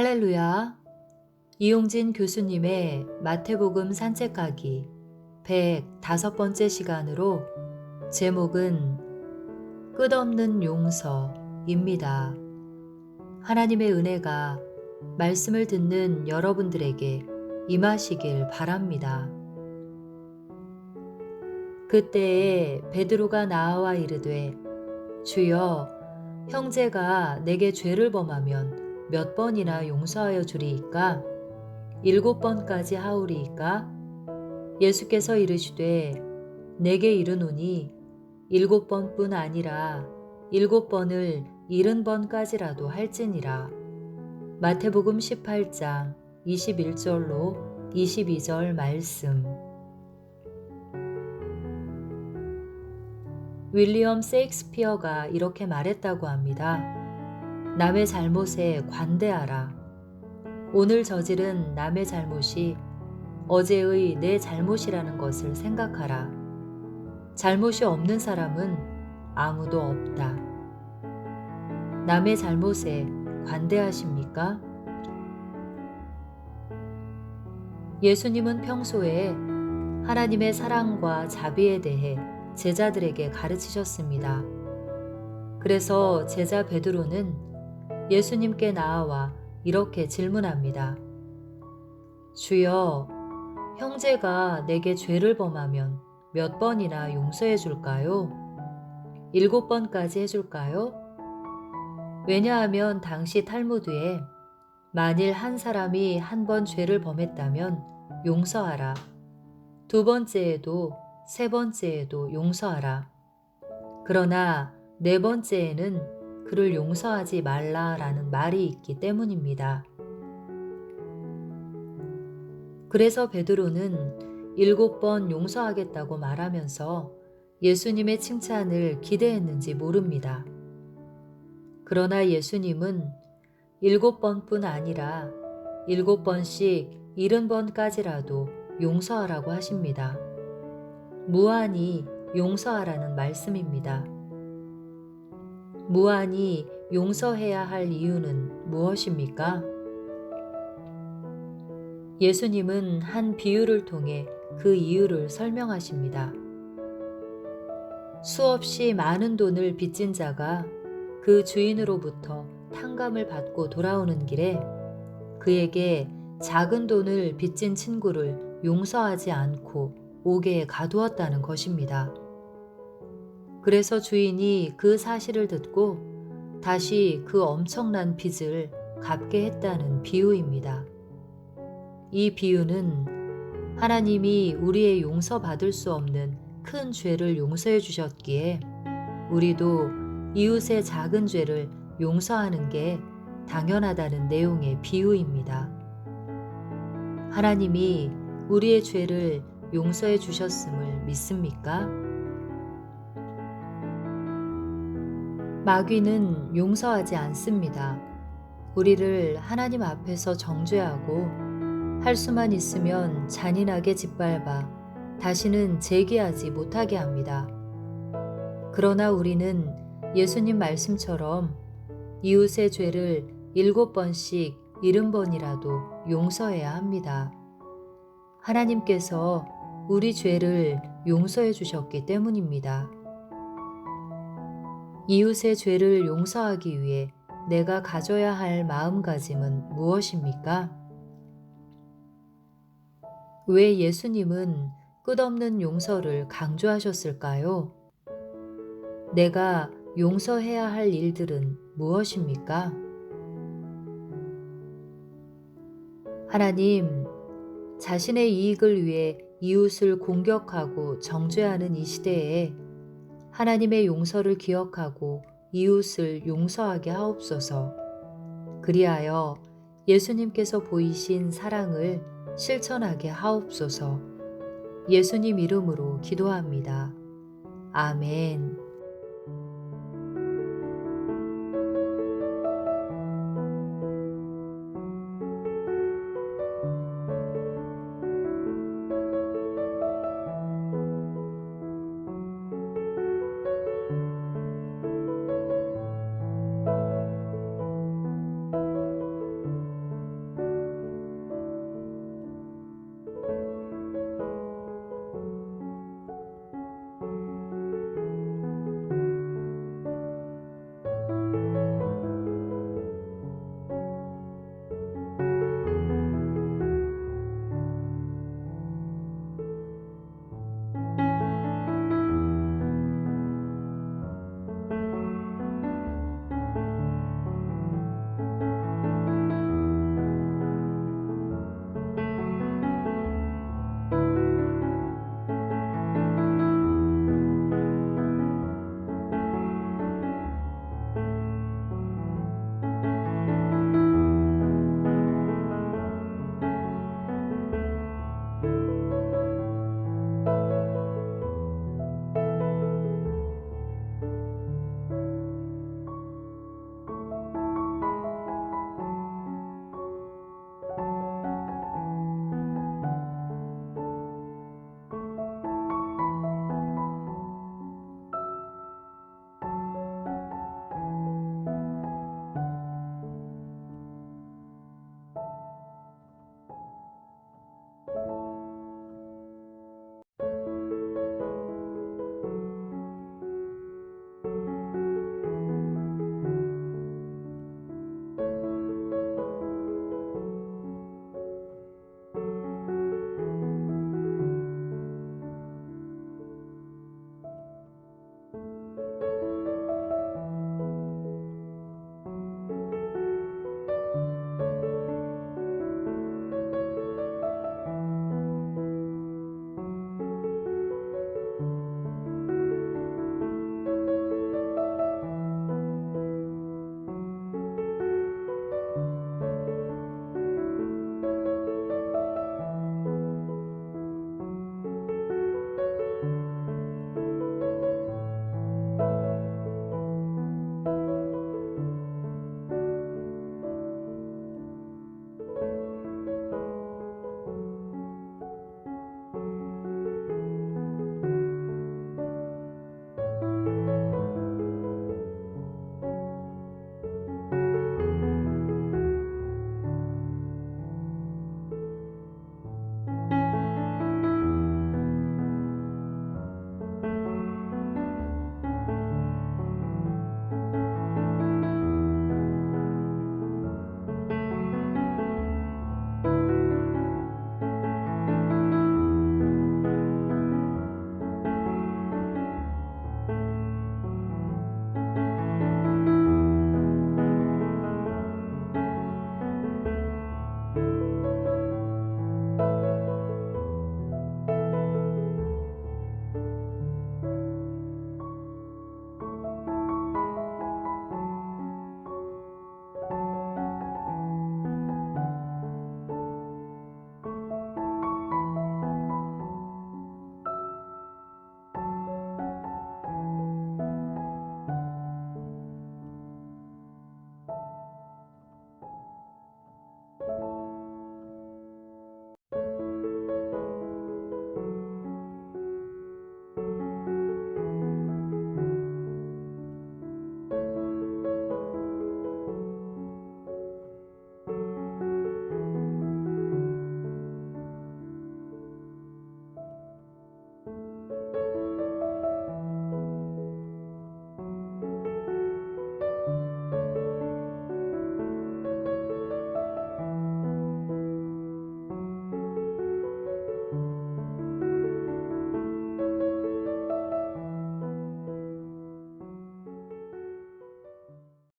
할렐루야. 이용진 교수님의 마태복음 산책가기 105번째 시간으로 제목은 끝없는 용서입니다. 하나님의 은혜가 말씀을 듣는 여러분들에게 임하시길 바랍니다. 그때에 베드로가 나와 이르되 주여 형제가 내게 죄를 범하면 몇 번이나 용서하여 주리이까? 일곱 번까지 하오리이까? 예수께서 이르시되 내게 이르노니 일곱 번뿐 아니라 일곱 번을 일흔 번까지라도 할지니라. 마태복음 18장 21절로 22절 말씀. 윌리엄 세익스피어가 이렇게 말했다고 합니다. 남의 잘못에 관대하라. 오늘 저지른 남의 잘못이 어제의 내 잘못이라는 것을 생각하라. 잘못이 없는 사람은 아무도 없다. 남의 잘못에 관대하십니까? 예수님은 평소에 하나님의 사랑과 자비에 대해 제자들에게 가르치셨습니다. 그래서 제자 베드로는 예수님께 나아와 이렇게 질문합니다. 주여, 형제가 내게 죄를 범하면 몇 번이나 용서해 줄까요? 일곱 번까지 해줄까요? 왜냐하면 당시 탈무드에 만일 한 사람이 한 번 죄를 범했다면 용서하라. 두 번째에도 세 번째에도 용서하라. 그러나 네 번째에는 그를 용서하지 말라라는 말이 있기 때문입니다. 그래서 베드로는 일곱 번 용서하겠다고 말하면서 예수님의 칭찬을 기대했는지 모릅니다. 그러나 예수님은 일곱 번뿐 아니라 일곱 번씩 일흔 번까지라도 용서하라고 하십니다. 무한히 용서하라는 말씀입니다. 무한히 용서해야 할 이유는 무엇입니까? 예수님은 한 비유를 통해 그 이유를 설명하십니다. 수없이 많은 돈을 빚진 자가 그 주인으로부터 탕감을 받고 돌아오는 길에 그에게 작은 돈을 빚진 친구를 용서하지 않고 옥에 가두었다는 것입니다. 그래서 주인이 그 사실을 듣고 다시 그 엄청난 빚을 갚게 했다는 비유입니다. 이 비유는 하나님이 우리의 용서받을 수 없는 큰 죄를 용서해 주셨기에 우리도 이웃의 작은 죄를 용서하는 게 당연하다는 내용의 비유입니다. 하나님이 우리의 죄를 용서해 주셨음을 믿습니까? 마귀는 용서하지 않습니다. 우리를 하나님 앞에서 정죄하고 할 수만 있으면 잔인하게 짓밟아 다시는 재기하지 못하게 합니다. 그러나 우리는 예수님 말씀처럼 이웃의 죄를 일곱 번씩 일흔 번이라도 용서해야 합니다. 하나님께서 우리 죄를 용서해 주셨기 때문입니다. 이웃의 죄를 용서하기 위해 내가 가져야 할 마음가짐은 무엇입니까? 왜 예수님은 끝없는 용서를 강조하셨을까요? 내가 용서해야 할 일들은 무엇입니까? 하나님, 자신의 이익을 위해 이웃을 공격하고 정죄하는 이 시대에 하나님의 용서를 기억하고 이웃을 용서하게 하옵소서. 그리하여 예수님께서 보이신 사랑을 실천하게 하옵소서. 예수님 이름으로 기도합니다. 아멘.